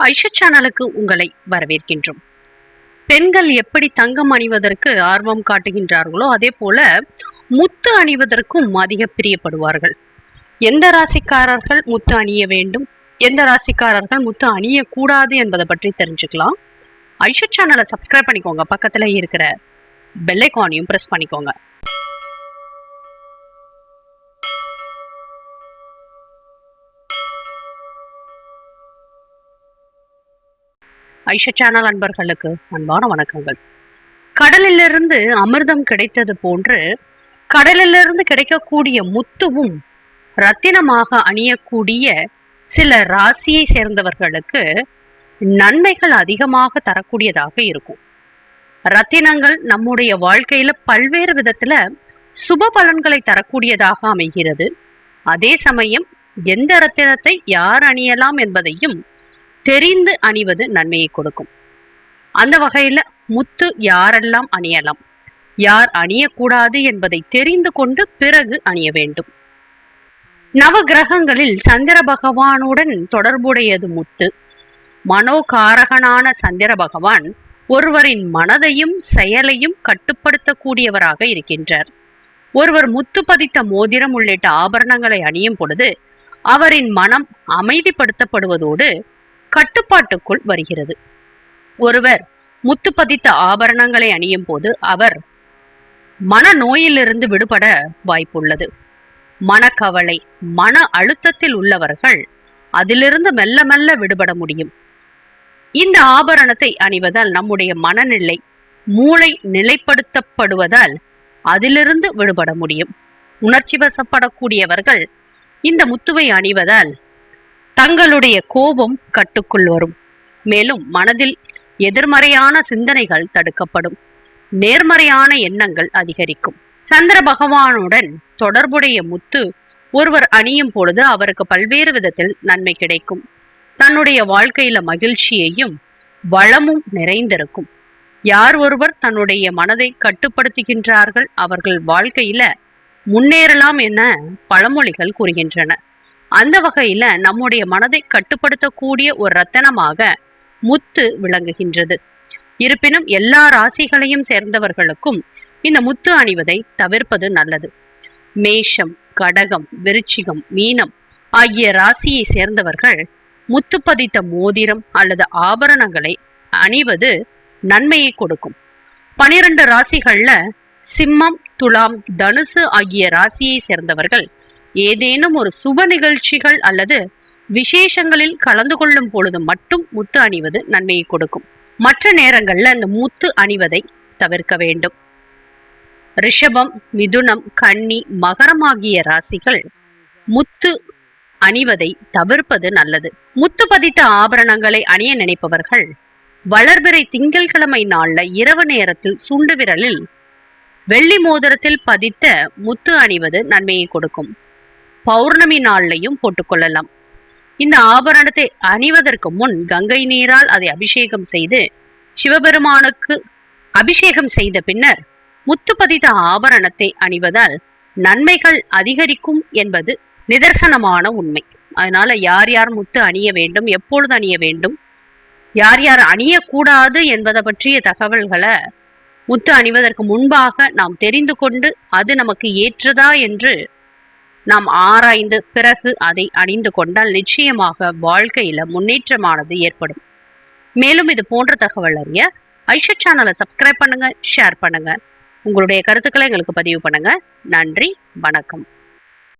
ஐஷா சேனலுக்கு உங்களை வரவேற்கின்றோம். பெண்கள் எப்படி தங்கம் அணிவதற்கு ஆர்வம் காட்டுகின்றார்களோ அதே போல முத்து அணிவதற்கும் அதிக பிரியப்படுவார்கள். எந்த ராசிக்காரர்கள் முத்து அணிய வேண்டும்? எந்த ராசிக்காரர்கள் முத்து அணியக்கூடாது என்பதை பற்றி தெரிஞ்சுக்கலாம். ஐஷா சேனலை சப்ஸ்கிரைப் பண்ணிக்கோங்க. பக்கத்தில் இருக்கிற பெல்லைக்கானையும் ப்ரெஸ் பண்ணிக்கோங்க. ஐஷா சேனல் அன்பர்களுக்கு அன்பான வணக்கங்கள். கடலிலிருந்து அமிர்தம் கிடைத்தது போன்று கடலிலிருந்து கிடைக்கக்கூடிய முத்துவும் ரத்தினமாக அணியக்கூடிய சில ராசியை சேர்ந்தவர்களுக்கு நன்மைகள் அதிகமாக தரக்கூடியதாக இருக்கும். ரத்தினங்கள் நம்முடைய வாழ்க்கையில பல்வேறு விதத்துல சுப பலன்களை தரக்கூடியதாக அமைகிறது. அதே சமயம் எந்த ரத்தினத்தை யார் அணியலாம் என்பதையும் தெரிந்து அணிவது நன்மையை கொடுக்கும். அந்த வகையில முத்து யாரெல்லாம் அணியலாம்? யார் அணியக்கூடாது என்பதை தெரிந்து கொண்டு பிறகு அணிய வேண்டும். நவ கிரகங்களில் சந்திர பகவானுடன் தொடர்புடையது முத்து. மனோகாரகனான சந்திர பகவான் ஒருவரின் மனதையும் செயலையும் கட்டுப்படுத்தக்கூடியவராக இருக்கின்றார். ஒருவர் முத்து பதித்த மோதிரம் உள்ளிட்ட ஆபரணங்களை அணியும் பொழுது அவரின் மனம் அமைதிப்படுத்தப்படுவதோடு கட்டுப்பாட்டுக்குள் வருகிறது. ஒருவர் முத்து பதித்த ஆபரணங்களை அணியும் போது அவர் மன நோயிலிருந்து விடுபட வாய்ப்புள்ளது. மனக்கவலை மன அழுத்தத்தில் உள்ளவர்கள் அதிலிருந்து மெல்ல மெல்ல விடுபட முடியும். இந்த ஆபரணத்தை அணிவதால் நம்முடைய மனநிலை மூளை நிலைப்படுத்தப்படுவதால் அதிலிருந்து விடுபட முடியும். உணர்ச்சி வசப்படக்கூடியவர்கள் இந்த முத்துவை அணிவதால் தங்களுடைய கோபம் கட்டுக்குள் வரும். மேலும் மனதில் எதிர்மறையான சிந்தனைகள் தடுக்கப்படும். நேர்மறையான எண்ணங்கள் அதிகரிக்கும். சந்திர பகவானுடன் தொடர்புடைய முத்து ஒருவர் அணியும் பொழுது அவருக்கு பல்வேறு விதத்தில் நன்மை கிடைக்கும். தன்னுடைய வாழ்க்கையில மகிழ்ச்சியையும் வளமும் நிறைந்திருக்கும். யார் ஒருவர் தன்னுடைய மனதை கட்டுப்படுத்துகின்றார்கள் அவர்கள் வாழ்க்கையில முன்னேறலாம் என பழமொழிகள் கூறுகின்றன. அந்த வகையில நம்முடைய மனதை கட்டுப்படுத்தக்கூடிய ஒரு ரத்தனமாக முத்து விளங்குகின்றது. இருப்பினும் எல்லா ராசிகளையும் சேர்ந்தவர்களுக்கும் இந்த முத்து அணிவதை தவிர்ப்பது நல்லது. மேஷம் கடகம் விருச்சிகம் மீனம் ஆகிய ராசியை சேர்ந்தவர்கள் முத்து பதித்த மோதிரம் அல்லது ஆபரணங்களை அணிவது நன்மையை கொடுக்கும். பனிரெண்டு ராசிகள்ல சிம்மம் துலாம் தனுசு ஆகிய ராசியை சேர்ந்தவர்கள் ஏதேனும் ஒரு சுப நிகழ்ச்சிகள் அல்லது விசேஷங்களில் கலந்து கொள்ளும் பொழுது மட்டும் முத்து அணிவது நன்மையை கொடுக்கும். மற்ற நேரங்களில் அந்த முத்து அணிவதை தவிர்க்க வேண்டும். ரிஷபம் மிதுனம் கன்னி மகரம் ஆகிய ராசிகள் முத்து அணிவதை தவிர்ப்பது நல்லது. முத்து பதித்த ஆபரணங்களை அணிய நினைப்பவர்கள் வளர்பிறை திங்கள்கிழமை நாள்ல இரவு நேரத்தில் சுண்டு விரலில் வெள்ளி மோதிரத்தில் பதித்த முத்து அணிவது நன்மையை கொடுக்கும். பௌர்ணமி நாள்லையும் போட்டுக்கொள்ளலாம். இந்த ஆபரணத்தை அணிவதற்கு முன் கங்கை நீரால் அதை அபிஷேகம் செய்து சிவபெருமானுக்கு அபிஷேகம் செய்த பின்னர் முத்து பதித்த ஆபரணத்தை அணிவதால் நன்மைகள் அதிகரிக்கும் என்பது நிதர்சனமான உண்மை. அதனால யார் யார் முத்து அணிய வேண்டும் எப்பொழுது அணிய வேண்டும் யார் யார் அணியக்கூடாது என்பதை பற்றிய தகவல்களை முத்து அணிவதற்கு முன்பாக நாம் தெரிந்து கொண்டு அது நமக்கு ஏற்றதா என்று நாம் ஆராய்ந்து பிறகு அதை அணிந்து கொண்டால் நிச்சயமாக வாழ்க்கையில முன்னேற்றமானது ஏற்படும். மேலும் இது போன்ற தகவல் அறிய ஐஷா சேனலை சப்ஸ்கிரைப் பண்ணுங்க ஷேர் பண்ணுங்க. உங்களுடைய கருத்துக்களை எங்களுக்கு பதிவு பண்ணுங்க. நன்றி வணக்கம்.